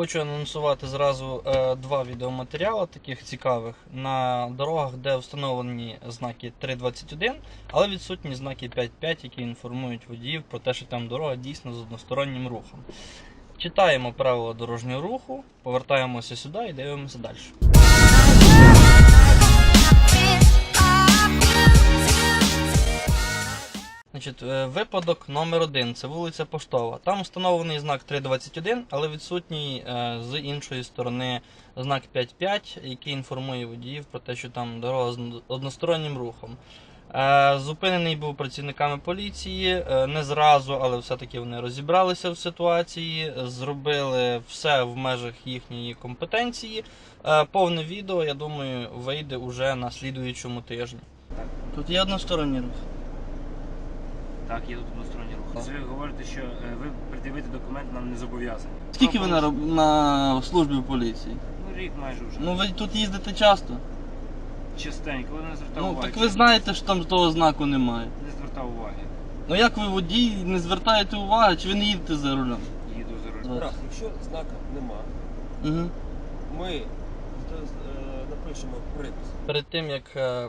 Хочу анонсувати зразу е, два відеоматеріали таких цікавих на дорогах, де встановлені знаки 3.21, але відсутні знаки 5.5, які інформують водіїв про те, що там дорога дійсно з одностороннім рухом. Читаємо правила дорожнього руху, повертаємося сюди і дивимося далі. Значить, е, випадок номер один це вулиця Поштова. Там встановлений знак 3.21, але відсутній е, з іншої сторони знак 5.5, який інформує водіїв про те, що там дорога з одностороннім рухом. Е, Зупинений був працівниками поліції, не зразу, але все-таки вони розібралися в ситуації, зробили все в межах їхньої компетенції. Повне відео, я думаю, вийде уже на слідуючому тижні. Тут є односторонній рух. Так, є тут односторонній рух. Ви говорите, що е, ви пред'явити документ нам не зобов'язані. Скільки ви на, роб- на службі в поліції? Ну, рік майже вже. Ну ви тут їздите часто. Частенько, ви не звертав Ну уваги. так ви знаєте, що там того знаку немає. Не звертав уваги. Ну як ви водій не звертаєте уваги, чи ви не їдете за рулем? Їду за рулем. Так, якщо знака нема, Угу. ми е, напишемо припис. Перед тим як е,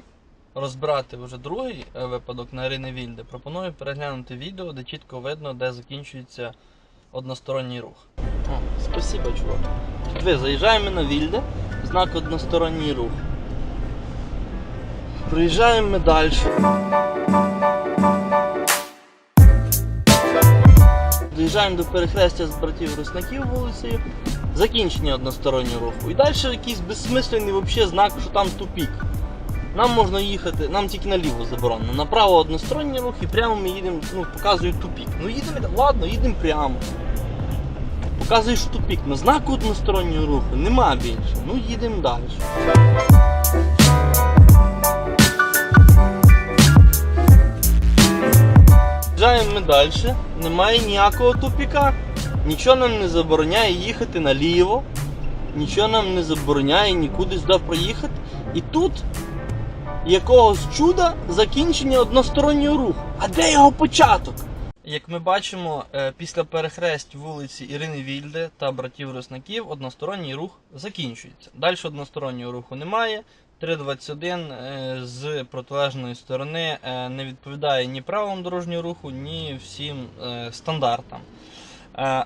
розбирати вже другий е, випадок на Ірини Вільде, пропоную переглянути відео, де чітко видно, де закінчується односторонній рух. О, спасибо, чувак. Ви заїжджаємо на Вільде, знак односторонній рух. Приїжджаємо ми далі. Доїжджаємо до перехрестя з братів Руснаків вулицею. Закінчення одностороннього руху. І далі якийсь безсмисленний вообще знак, що там тупік. Нам можна їхати, нам тільки наліво заборонено. Направо односторонній рух і прямо ми їдемо, ну, показують тупік. Ну їдемо, ладно, їдемо прямо. Показуєш тупік. На знаку одностороннього руху нема більше. Ну їдемо далі. Їжджаємо ми далі, немає ніякого тупіка. Нічого нам не забороняє їхати наліво, нічого нам не забороняє нікуди сюди проїхати. І тут якогось чуда закінчення одностороннього руху. А де його початок? Як ми бачимо, е, після перехресть вулиці Ірини Вільде та братів Роснаків односторонній рух закінчується. Далі одностороннього руху немає. 321 е, з протилежної сторони е, не відповідає ні правилам дорожнього руху, ні всім стандартам.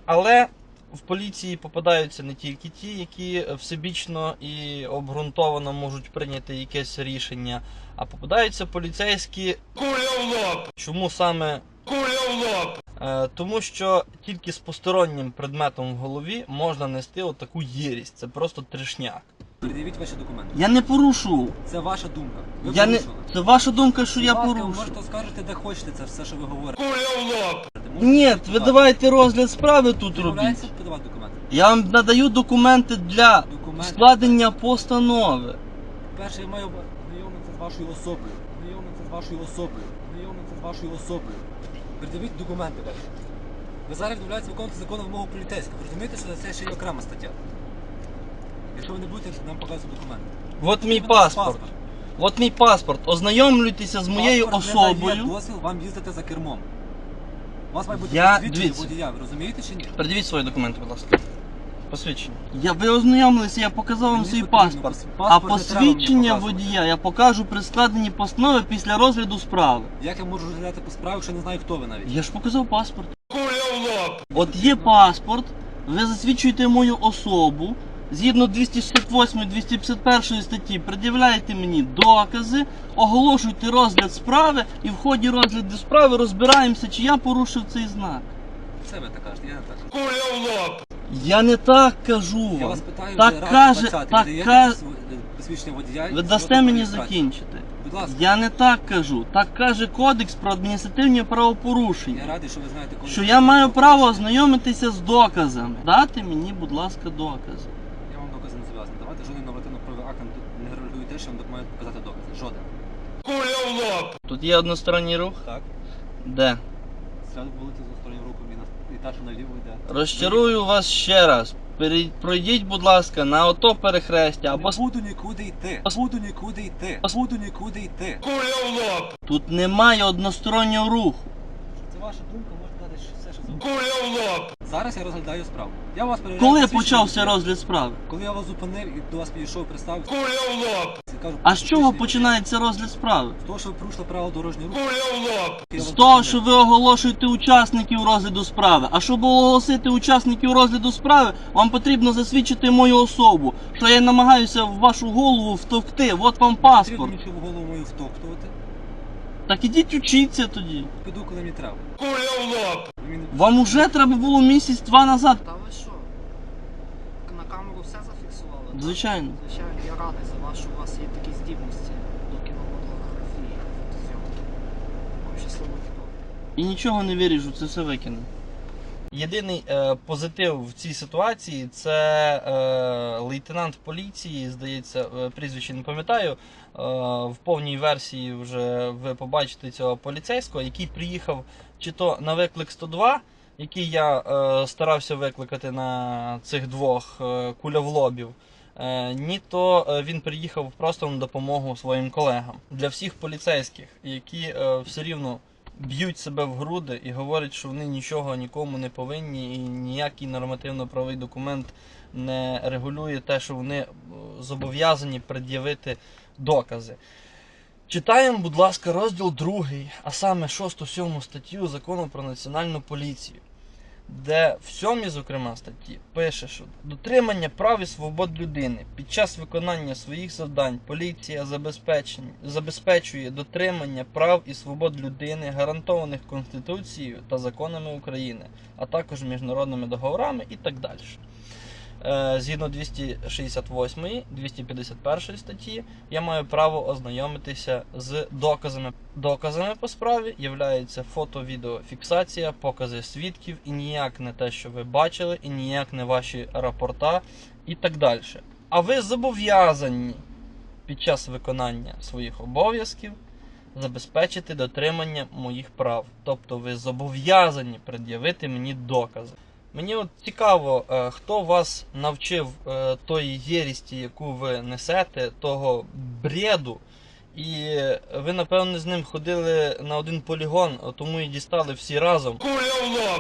Але в поліції попадаються не тільки ті, які всебічно і обґрунтовано можуть прийняти якесь рішення, а попадаються поліцейські. Куля в лоб! Чому саме куля в лоб? Е, тому що тільки з постороннім предметом в голові можна нести отаку єрість. Це просто трешняк. Передивіть ваші документи. Я не порушував. Це ваша думка. Ви Я не... Це ваша думка, що я Будь ласка, ви можете скажете, де хочете це все, що ви говорите. Куля в лоб! Ні, ви давайте розгляд справи тут робіть. Документи? Я вам надаю документи для Документи. складення постанови. Перше, я маю знайомитися з вашою особою. Знайомитися з вашою особою. Знайомитися з вашою особою. Передивіть документи ваші. Ви зараз відмовляєтеся виконувати законну вимогу поліцейського. Розумієте, що це ще є окрема стаття. Якщо ви не будете нам показувати документи. От мій Це паспорт. От мій паспорт. Ознайомлюйтеся з моєю Паспорт не дає особою. дозвіл вам їздити за кермом. У вас має бути Я- посвідчення дивіться. водія, ви розумієте чи ні? Придивіть свої документи, будь ласка. Посвідчення. Я ви ознайомилися, я показав вам Мені свій потрібно паспорт. пос- А паспорт не треба мені посвідчення показувати. водія я покажу при складенні постанови після розгляду справи. Як я можу розглядати по справі, якщо не знаю, хто ви навіть? Я ж показав паспорт. От є паспорт, ви засвідчуєте мою особу. Згідно 268-251 статті, пред'являєте мені докази, оголошуєте розгляд справи і в ході розгляду справи розбираємося, чи я порушив цей знак. Це ви так кажете, я не так. Я не так кажу Я вас питаю, Так вже раз каже- 20, так ви даєте ка- посвідчення водія? і Ви свідоцтво дасте про мені реєстрацію? закінчити. Будь ласка. Я не так кажу. Так каже Кодекс про адміністративні правопорушення. Я радий, що ви знаєте, коли... Що я маю право ознайомитися з доказами. Дати мені, будь ласка, докази. Жоден нормативно-правовий акт не регулює те, що вам має показати докази. Жоден. Тут є односторонній рух. Так. Де? Слід вулиці з остороннім рухом і, на... і та, що наліво йде. Розчарую вас ще раз. Перей- Пройдіть, будь ласка, на ото перехрестя або Не буду нікуди йти. Буду нікуди йти. Буду нікуди йти. тут немає одностороннього руху. Це ваша думка, можете дати все, що Куля в лоб! Зараз я розглядаю справу. Я вас перевіряю. Коли посвідчення почався водія. розгляд справи? Коли я вас зупинив і до вас підійшов, представився, Куля в лоб! кажу, А з чого посвідчення починається розгляд справи? З того, що ви порушили право дорожнього руху. Куля в лоб! я З вас того, зупинив. що ви оголошуєте учасників розгляду справи. А щоб оголосити учасників розгляду справи, вам потрібно засвідчити мою особу, що я намагаюся в вашу голову втовкти. От вам Потрібно паспорт. нічого в голову мою втоптувати. Так ідіть учіться тоді. Піду, коли мені треба. Куля в лоб! Мені- Вам уже треба було місяць-два назад. Та ви що? На камеру все зафіксували? так? Звичайно. Звичайно, я радий за вас, що у вас є такі здібності до кінематографії, фотозйомки. Вам щасливо дороги. І нічого не виріжу, це все викину. Єдиний е, позитив в цій ситуації це е, лейтенант поліції, здається, е, прізвище не пам'ятаю. Е, в повній версії вже ви побачите цього поліцейського, який приїхав чи то на виклик 102, який я е, старався викликати на цих двох е, кульовлобів. Е, ні, то е, він приїхав просто на допомогу своїм колегам. Для всіх поліцейських, які е, все рівно б'ють себе в груди і говорять, що вони нічого нікому не повинні, і ніякий нормативно-правовий документ не регулює те, що вони е, зобов'язані пред'явити докази. Читаємо, будь ласка, розділ 2, а саме 6-7 статтю закону про національну поліцію, де в сьомій, зокрема, статті пише, що дотримання прав і свобод людини під час виконання своїх завдань поліція забезпечує дотримання прав і свобод людини, гарантованих Конституцією та законами України, а також міжнародними договорами і так далі. Е, Згідно 268, 251 статті, я маю право ознайомитися з доказами. Доказами по справі являються фото-відеофіксація, покази свідків і ніяк не те, що ви бачили, і ніяк не ваші рапорта і так далі. А ви зобов'язані під час виконання своїх обов'язків забезпечити дотримання моїх прав. Тобто ви зобов'язані пред'явити мені докази. Мені от цікаво, е, хто вас навчив е, тої єрісті, яку ви несете, того бреду. І ви, напевно, з ним ходили на один полігон, тому і дістали всі разом. Куля!